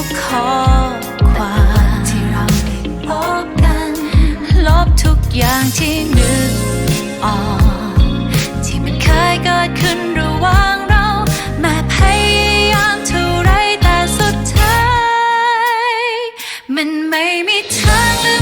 ทุกข้อความที่เราได้พบกัน ลบทุกอย่างที่นึกออกที่มันเคยเกิดขึ้นระหว่างเราแม้พยายามเท่าไรแต่สุดท้าย มันไม่มีทางเลือ